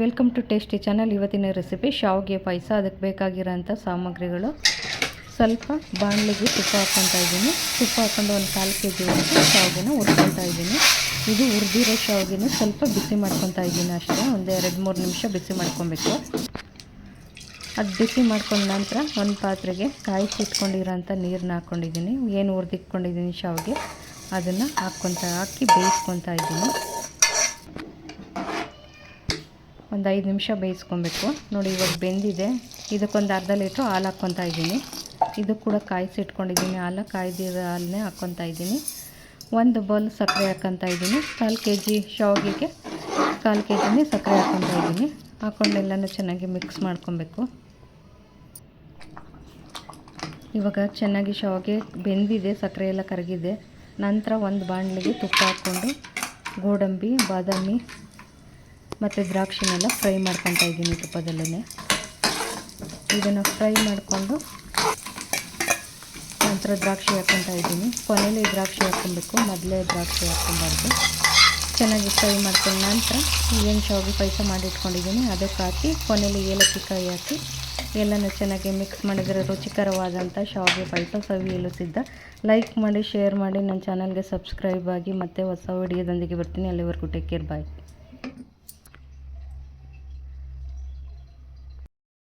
Welcome to tasty channel. ಇವತ್ತಿನ recipe ಶಾವಿಗೆ ಪಾಯಸ. ಅದಕ್ಕೆ ಬೇಕಾಗಿರೋಂಥ ಸಾಮಗ್ರಿಗಳು. ಸ್ವಲ್ಪ ಬಾಣಲೆಗೆ ತುಪ್ಪ ಹಾಕ್ಕೊತಾ ಇದ್ದೀನಿ. ತುಪ್ಪ ಹಾಕ್ಕೊಂಡು ಒಂದು ಕಾಲು ಕೆ ಜಿವರೆಗೂ ಶಾವಿಗೆನ ಹುರ್ಕೊತಾ ಇದ್ದೀನಿ. ಇದು ಹುರಿದಿರೋ ಶಾವಿಗೆನ ಸ್ವಲ್ಪ ಬಿಸಿ ಮಾಡ್ಕೊತಾ ಇದ್ದೀನಿ ಅಷ್ಟೇ. ಒಂದು ಎರಡು ಮೂರು ನಿಮಿಷ ಬಿಸಿ ಮಾಡ್ಕೊಬೇಕು. ಅದು ಬಿಸಿ ಮಾಡ್ಕೊಂಡ ನಂತರ ಒಂದು ಪಾತ್ರೆಗೆ ಕಾಯಿಸಿ ಇಟ್ಕೊಂಡಿರೋಂಥ ನೀರನ್ನ ಹಾಕ್ಕೊಂಡಿದ್ದೀನಿ. ಏನು ಹುರಿದಿಟ್ಕೊಂಡಿದ್ದೀನಿ ಶಾವಿಗೆ? ಅದನ್ನು ಹಾಕ್ಕೊತಾ ಹಾಕಿ ಬೇಯಿಸ್ಕೊತಾ ಇದ್ದೀನಿ. ಒಂದು ಐದು ನಿಮಿಷ ಬೇಯಿಸ್ಕೊಬೇಕು ನೋಡಿ, ಇವಾಗ ಬೆಂದಿದೆ. ಇದಕ್ಕೊಂದು ಅರ್ಧ ಲೀಟ್ರ್ ಹಾಲು ಹಾಕ್ಕೊತಾ ಇದ್ದೀನಿ. ಇದು ಕೂಡ ಕಾಯಿಸಿ ಇಟ್ಕೊಂಡಿದ್ದೀನಿ ಹಾಲು ಕಾಯ್ದಿರೋ ಹಾಲನ್ನೇ ಹಾಕ್ಕೊತಾ ಇದ್ದೀನಿ. ಒಂದು ಬೌಲ್ ಸಕ್ಕರೆ ಹಾಕ್ಕೊತಾ ಇದ್ದೀನಿ. ಕಾಲು ಕೆ ಜಿ ಶಾವಿಗೆಗೆ ಕಾಲು ಕೆ ಜಿನೇ ಸಕ್ಕರೆ ಹಾಕ್ಕೊತಾ ಇದ್ದೀನಿ. ಹಾಕ್ಕೊಂಡೆಲ್ಲನೂ ಚೆನ್ನಾಗಿ ಮಿಕ್ಸ್ ಮಾಡ್ಕೊಬೇಕು. ಇವಾಗ ಚೆನ್ನಾಗಿ ಶಾವಿಗೆ ಬೆಂದಿದೆ, ಸಕ್ಕರೆ ಎಲ್ಲ ಕರಗಿದೆ. ನಂತರ ಒಂದು ಬಾಣಲಿಗೆ ತುಪ್ಪ ಹಾಕ್ಕೊಂಡು ಗೋಡಂಬಿ, ಬಾದಾಮಿ ಮತ್ತು ದ್ರಾಕ್ಷಿನೆಲ್ಲ ಫ್ರೈ ಮಾಡ್ಕೊತಾ ಇದ್ದೀನಿ ತುಪ್ಪದಲ್ಲೇ ಇದನ್ನು ಫ್ರೈ ಮಾಡಿಕೊಂಡು ನಂತರ ದ್ರಾಕ್ಷಿ ಹಾಕ್ಕೊತಾ ಇದ್ದೀನಿ. ಕೊನೆಯಲ್ಲಿ ದ್ರಾಕ್ಷಿ ಹಾಕ್ಕೊಬೇಕು, ಮೊದಲೇ ದ್ರಾಕ್ಷಿ ಹಾಕ್ಕೊಬಾರ್ದು. ಚೆನ್ನಾಗಿ ಫ್ರೈ ಮಾಡ್ಕೊಂಡ ನಂತರ ಏನು ಶಾವಿಗೆ ಪಾಯಸ ಮಾಡಿ ಇಟ್ಕೊಂಡಿದ್ದೀನಿ ಅದಕ್ಕೆ ಹಾಕಿ ಕೊನೆಯಲ್ಲಿ ಏಲಕ್ಕಿ ಕಾಯಿ ಹಾಕಿ ಎಲ್ಲನೂ ಚೆನ್ನಾಗಿ ಮಿಕ್ಸ್ ಮಾಡಿದರೆ ರುಚಿಕರವಾದಂಥ ಶಾವಿಗೆ ಪಾಯಸ ಸವಿಯಲು ಸಿದ್ಧ. ಲೈಕ್ ಮಾಡಿ ಶೇರ್ ಮಾಡಿ ನನ್ನ ಚಾನಲ್ಗೆ ಸಬ್ಸ್ಕ್ರೈಬ್ ಆಗಿ ಮತ್ತು ಹೊಸ ವಿಡಿಯೋದೊಂದಿಗೆ ಬರ್ತೀನಿ. ಅಲ್ಲಿವರೆಗೂ ಟೇಕ್ ಕೇರ್ ಬಾಯ್